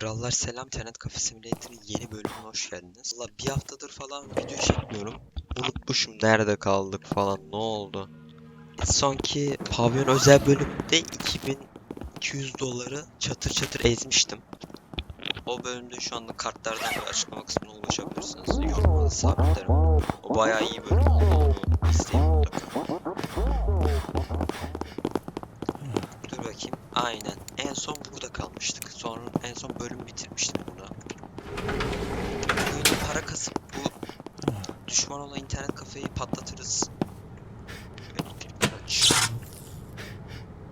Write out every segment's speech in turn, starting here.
Krallar selam Tenet Cafe Simulator'ın yeni bölümüne hoş geldiniz. Valla bir haftadır falan video çekmiyorum. Unutmuşum nerede kaldık falan ne oldu. Sonki pavyon özel bölümde 2200 doları çatır çatır ezmiştim. O bölümde şu anda kartlardan ve açıklama kısmına ulaşabilirsiniz. Yorumlara sabitlerim. O bayağı iyi bölüm oldu. Onu izleyin mutlaka. Bakayım. Aynen. En son burada kalmıştık. Sonra en son bölüm bitirmiştim burada. Oyuna para kasıp bu düşman olan internet kafeyi patlatırız.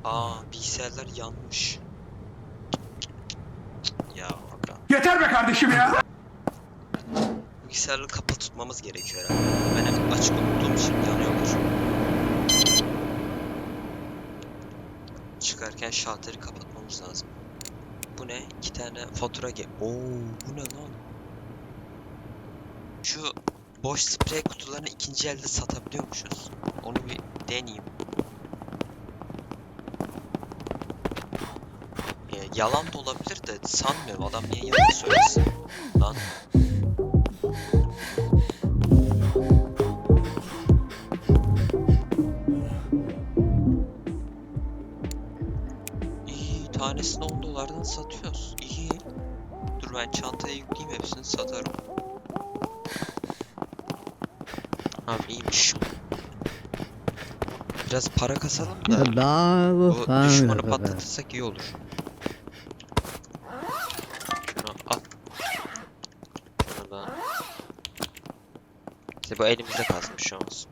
Aa bilgisayarlar yanmış. Ya aga. Yeter be kardeşim ya. Bilgisayarları kapalı tutmamız gerekiyor herhalde. Ben hep açık unuttuğum için yanıyorlar. Çıkarken şalteri kapatmamız lazım. Bu ne? İki tane fatura ge... Oo, bu ne lan? Şu boş sprey kutularını ikinci elde satabiliyormuşuz. Onu bir deneyeyim. Ee, yalan da olabilir de sanmıyorum. Adam niye yalan söylesin? Biraz para kasalım da bu düşmanı patlatırsak iyi olur. Şunu al. Şunu da. İşte bu elimizde bir şey olmaz.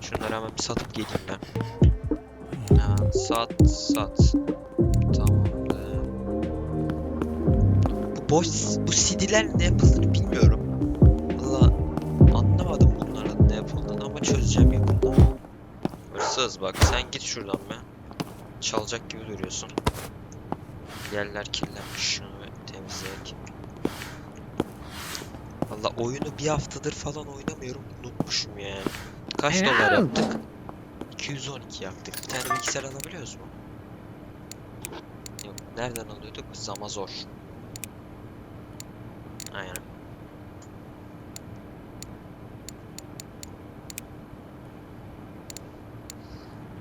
Şunları hemen bir satıp geleyim ben. Ha, sat sat. Tamamdır. Bu boş bu CD'ler ne yapıldığını bilmiyorum. Hırsız bak sen git şuradan be. Çalacak gibi duruyorsun. Yerler kirlenmiş şunu bir temizleyek. Valla oyunu bir haftadır falan oynamıyorum unutmuşum yani. Kaç dolar yaptık? 212 yaptık. Bir tane bilgisayar alabiliyoruz mu? Yok. Nereden alıyorduk? Zamazor. Aynen.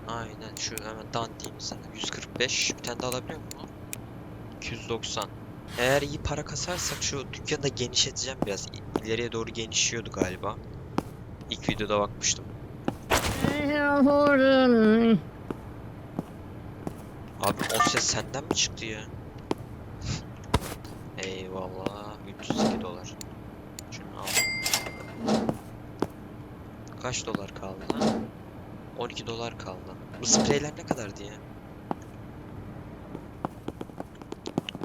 Aynen şu hemen dan diyeyim sana. 145. Bir tane daha alabiliyor musun? 290. Eğer iyi para kasarsak şu dükkanı da genişleteceğim biraz. İleriye doğru genişliyordu galiba. İlk videoda bakmıştım. Abi o ses senden mi çıktı ya? Eyvallah. 302 dolar. Şunu al. Kaç dolar kaldı lan? 12 dolar kaldı. Bu spreyler ne kadardı ya?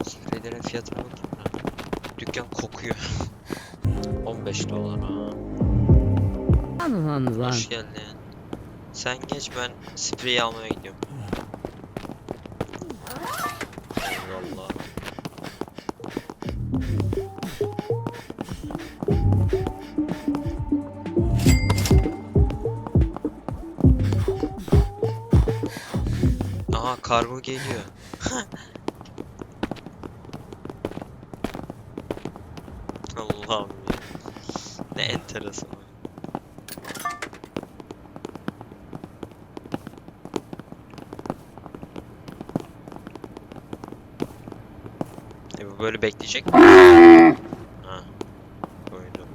Spreylerin fiyatına bakayım da. Dükkan kokuyor. 15 dolar ha. Hoş geldin. Sen geç ben spreyi almaya gidiyorum. Kargo geliyor. Allah'ım ya. Ne enteresan. E bu böyle bekleyecek mi? Ha. Koydum.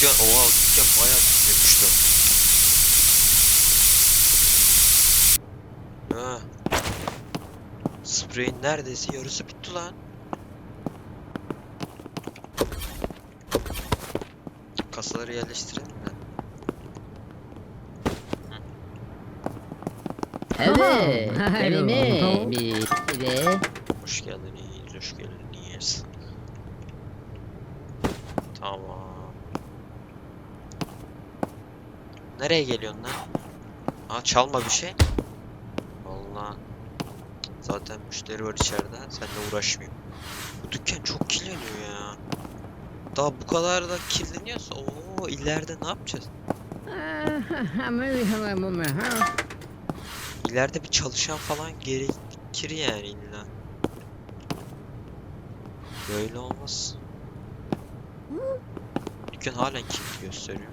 Dükkan, oha dükkan bayağı büyümüştü. Ha. Spreyin neredeyse yarısı bitti lan. Kasaları yerleştirelim de. Evet. Kelime bir Hoş geldiniz, hoş geldiniz. Tamam. Nereye geliyorsun lan? Aa çalma bir şey. Zaten müşteri var içeride. Seninle uğraşmayayım. Bu dükkan çok kirleniyor ya. Daha bu kadar da kirleniyorsa ooo ileride ne yapacağız? İleride bir çalışan falan gerekir yani illa. Böyle olmaz. Dükkan halen kilitli gösteriyor.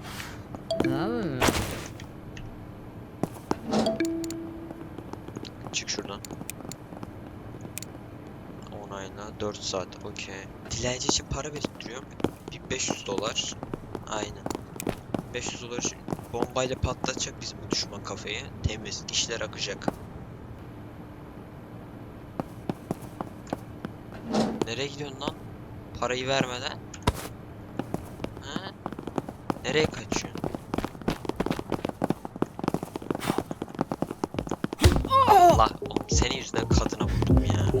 Çık şuradan. Onayla 4 saat okey. Dilenci için para biriktiriyorum. 1500 dolar. Aynen. 500 dolar için bombayla patlatacak bizim bu düşman kafayı. Temiz işler akacak. Nereye gidiyorsun lan? Parayı vermeden. Ha? Nereye kaçıyorsun? Allah senin yüzünden kadına vurdum ya.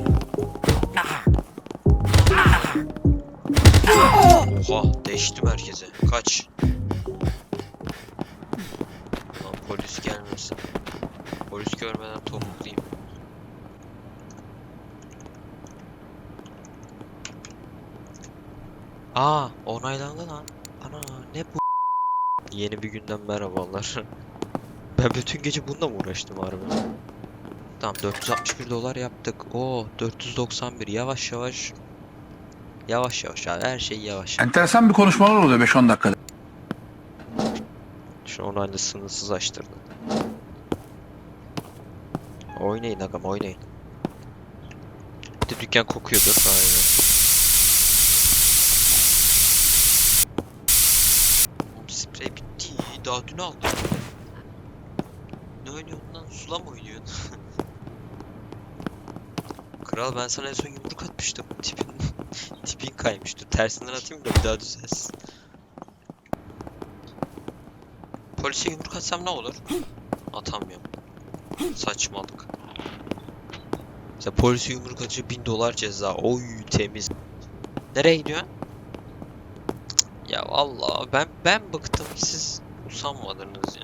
Oha değiştim herkese. Kaç. Lan polis gelmesin. Polis görmeden topuklayayım. Aa onaylandı lan. Ana ne bu? Yeni bir günden merhabalar. Ben bütün gece bununla mı uğraştım harbi? Tamam 461 dolar yaptık. Oo 491 yavaş yavaş. Yavaş yavaş abi her şey yavaş. Enteresan bir konuşmalar oluyor 5-10 dakikada. Şu onaylı sınırsız açtırdı. Oynayın agam oynayın. Bir de dükkan kokuyordur. Aynen. Sprey bitti. Daha dün aldım. Ne oynuyorsun lan? Sula mı oynuyorsun? Kral ben sana en son yumruk atmıştım. Tipin, tipin kaymıştı. Tersinden atayım da bir daha düzelsin. Polise yumruk atsam ne olur? Atamıyorum. Saçmalık. Mesela polise yumruk atınca 1000 dolar ceza. Oy temiz. Nereye gidiyorsun? Ya Allah ben ben bıktım siz usanmadınız ya.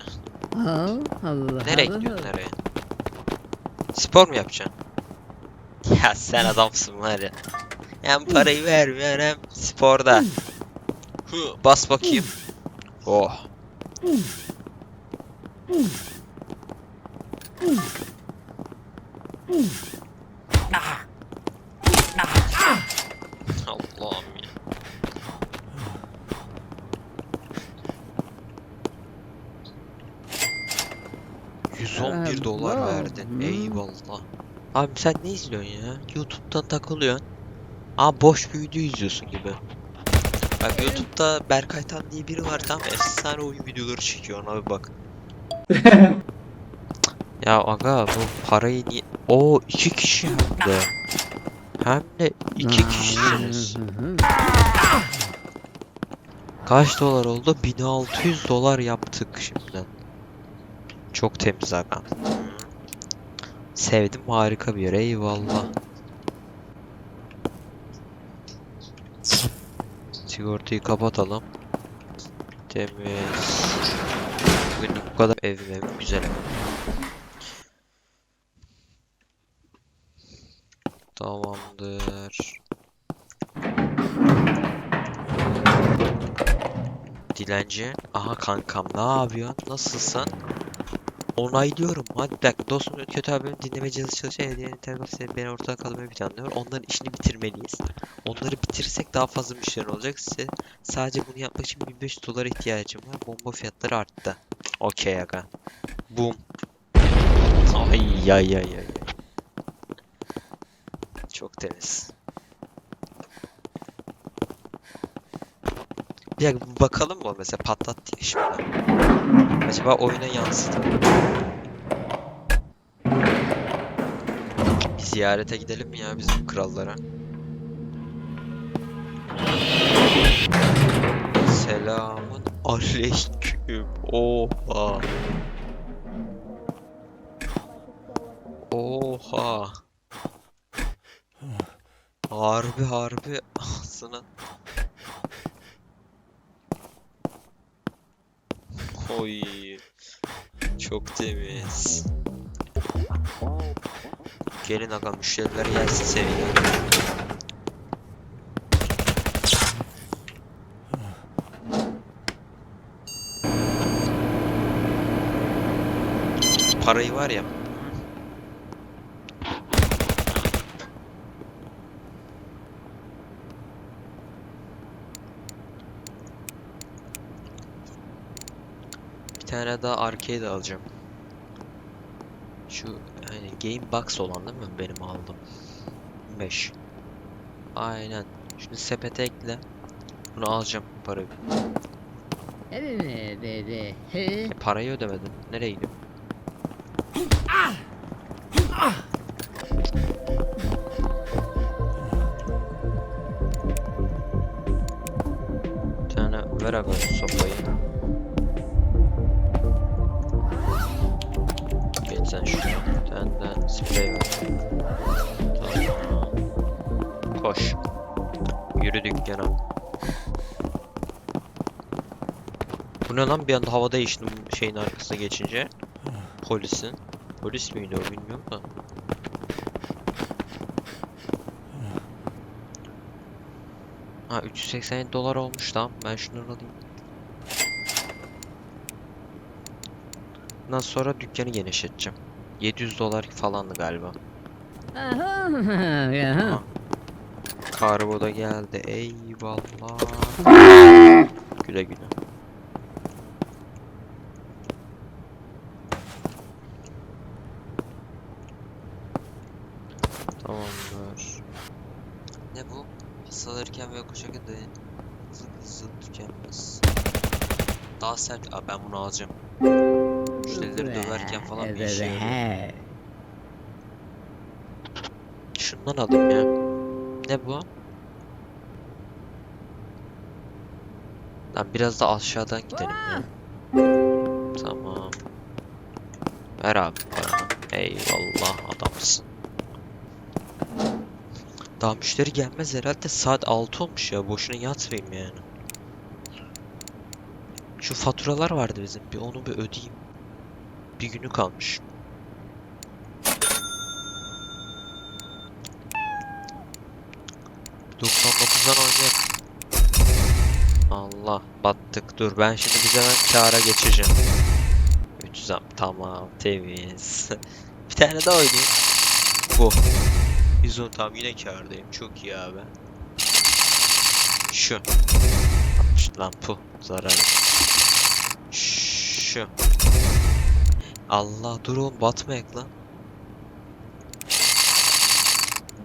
Allah Allah. Nereye gidiyorsun nereye? Spor mu yapacaksın? Ya sen adamsın var ya. Hem parayı vermiyor hem sporda. Bas bakayım. Oh. Allah'ım ya. ...111 Ee, dolar wow. verdin. Hmm. Eyvallah. Abi sen ne izliyorsun ya? YouTube'dan takılıyorsun. Aa boş bir video izliyorsun gibi. Bak YouTube'da Berkay Tan diye biri var tam efsane oyun videoları çekiyor ona bir bak. ya aga bu parayı niye... Oo iki kişi hem de. Hem de iki kişisiniz. Kaç dolar oldu? 1600 dolar yaptık şimdiden. Çok temiz aga. Sevdim harika bir yer eyvallah. Sigortayı kapatalım. Temiz. Bugün bu kadar evim güzel. Tamamdır. Dilenci. Aha kankam ne yapıyorsun? Nasılsın? Onaylıyorum. Hadi bir dakika. Dostum kötü abim dinleme cihazı çalışan hediyenin internet seni beni ortadan kaldırmayı planlıyor. Onların işini bitirmeliyiz. Onları bitirirsek daha fazla müşteri olacak. Size sadece bunu yapmak için 1500 dolar ihtiyacım var. Bomba fiyatları arttı. Okey aga. Boom. Ay ay ay ay. Çok temiz. Bir dakika bakalım mı mesela patlattı ya şimdi. Acaba oyuna yansıdı? Bir ziyarete gidelim mi ya bizim krallara? Selamun aleyküm. Oha. Oha. Harbi harbi ağzına. Oy. Çok temiz. Gelin aga müşteriler gelsin seviye. Parayı var ya. Tane daha arcade alacağım. Şu hani game box olan değil mi benim aldım? 5. Aynen. Şimdi sepete ekle. Bunu alacağım parayı. E, parayı ödemedim. Nereye gidiyor? Bir tane ver abi Yürü dükkana. Bu ne lan bir anda havada değiştim şeyin arkasına geçince. Polisin. Polis miydi o bilmiyorum da. Ha 387 dolar olmuş tamam ben şunları alayım. Bundan sonra dükkanı genişleteceğim. 700 dolar falandı galiba. Aha. Kargo da geldi. Eyvallah. Güle güle. Tamamdır. Ne bu? Pas alırken ve koşarken de hızlı hızlı tükenmez. Daha sert. Aa, ben bunu alacağım. Müşterileri döverken falan bir işe yarıyor. He. Şundan alayım ya. Ne bu? Lan biraz da aşağıdan gidelim ya. Tamam. Ver abi paranı. Eyvallah adamsın. Daha müşteri gelmez herhalde. Saat 6 olmuş ya. Boşuna yatmayayım yani. Şu faturalar vardı bizim. Bir onu bir ödeyeyim. Bir günü kalmış. ...99'dan oynayalım. Allah battık. Dur ben şimdi biz hemen kâra geçeceğim. 300 tamam temiz. bir tane daha oynayayım. Bu. 110 tam yine kârdayım. Çok iyi abi. Şu. 60 lan pu. Zarar. Şu. Allah dur oğlum batmayak lan.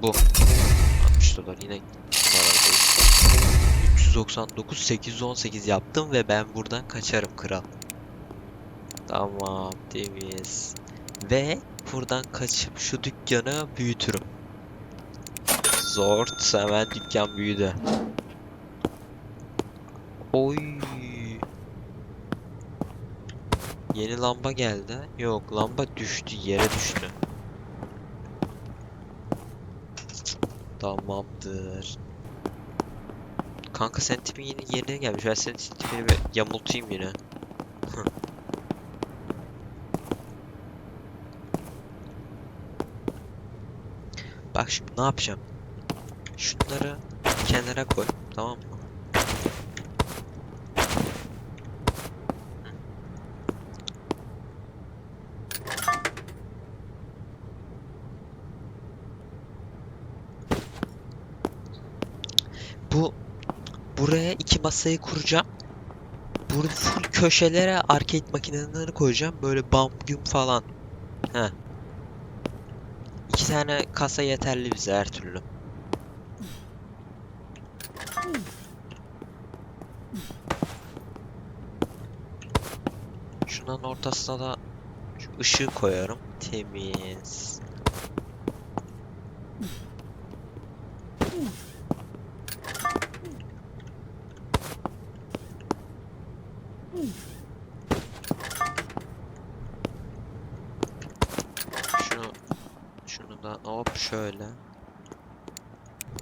Bu. 60 dolar yine. 399 818 yaptım ve ben buradan kaçarım kral. Tamam temiz. Ve buradan kaçıp şu dükkanı büyütürüm. Zort hemen dükkan büyüdü. Oy. Yeni lamba geldi. Yok lamba düştü yere düştü. Tamamdır. Kanka sen tipin yeni yerine gelmiş. Ben senin tipini bir yamultayım yine. Bak şimdi ne yapacağım? Şunları kenara koy. Tamam mı? Bu masayı kuracağım. Burada full köşelere arcade makinelerini koyacağım. Böyle bam güm falan. He. İki tane kasa yeterli bize her türlü. Şunun ortasına da şu ışığı koyarım. Temiz. Şunu şunu da hop şöyle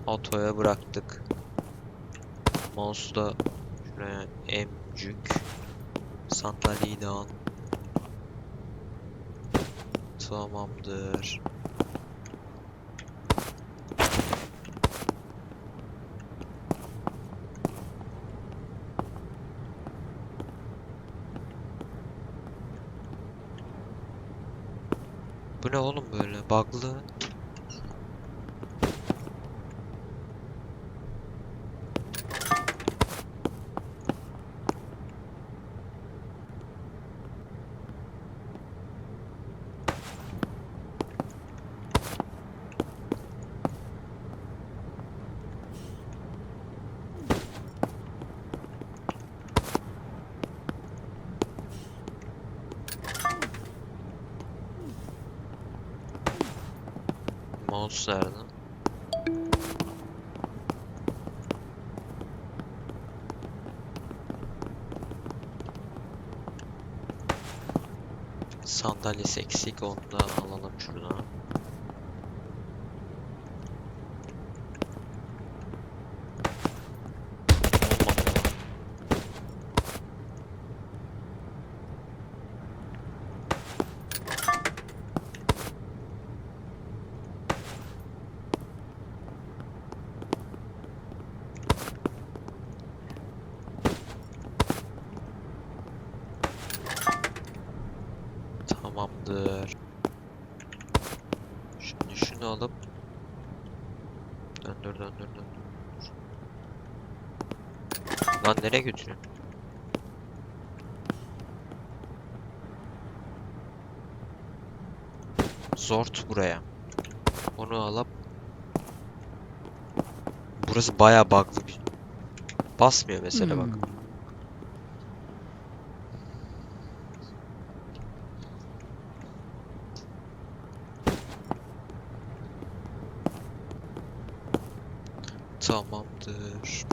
otoya bıraktık. Mouse'u da şuraya emcük. Sandalyeyi de al. Tamamdır. Bu ne oğlum böyle? Bug'lı. Mouse nerede? Sandalyesi eksik onu da alalım şuradan. Olmadı ya. Tamamdır. Şimdi şunu alıp döndür döndür döndür. Lan nereye götürüyorsun? Zort buraya. Onu alıp Burası bayağı bug'lı bir Basmıyor mesela bak. Hmm. Tamamdır.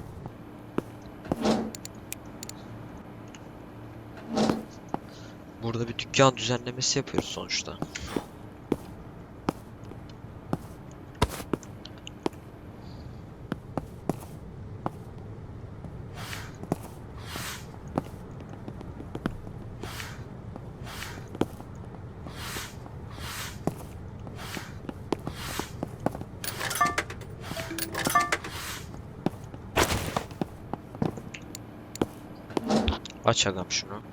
Burada bir dükkan düzenlemesi yapıyoruz sonuçta. Aç şunu.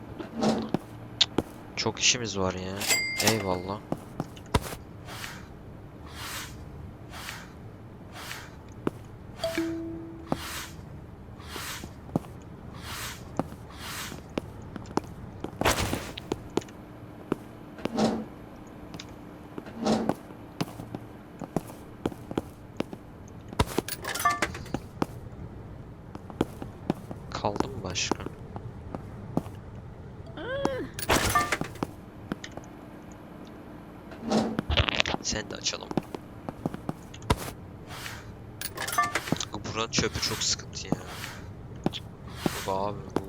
Çok işimiz var ya. Eyvallah. Kaldı mı başka? Sen de açalım. Buranın çöpü çok sıkıntı ya. Abi bu.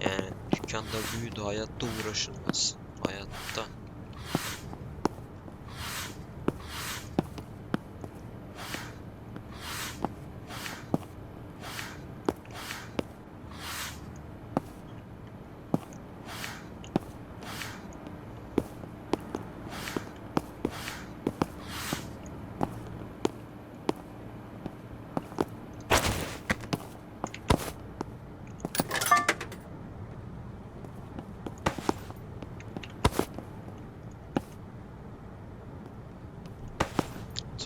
Yani dükkanda büyüdü hayatta uğraşılmaz. Hayatta.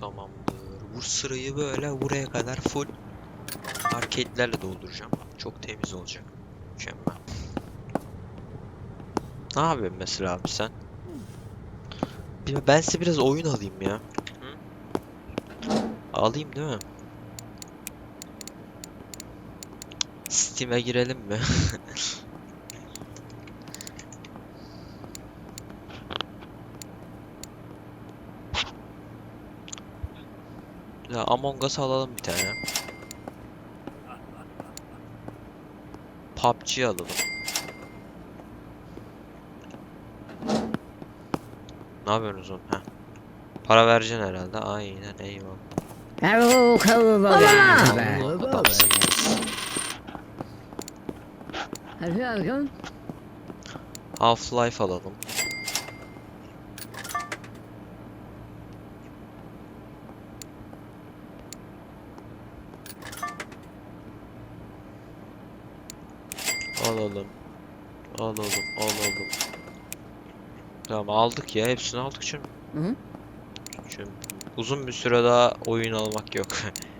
Tamamdır. Bu sırayı böyle buraya kadar full arcade'lerle dolduracağım. Çok temiz olacak. Mükemmel. Ne yapıyorsun mesela abi sen? Ben size biraz oyun alayım ya. Hı? Alayım değil mi? Steam'e girelim mi? Ya Among Us alalım bir tane. PUBG alalım. Ne yapıyorsunuz oğlum? Heh. Para vereceksin herhalde. Aynen eyvallah. Hello, hello, Allah. Half-Life alalım. Alalım. Alalım, alalım. Tamam aldık ya. Hepsini aldık canım. Hı hı. Çünkü uzun bir süre daha oyun almak yok.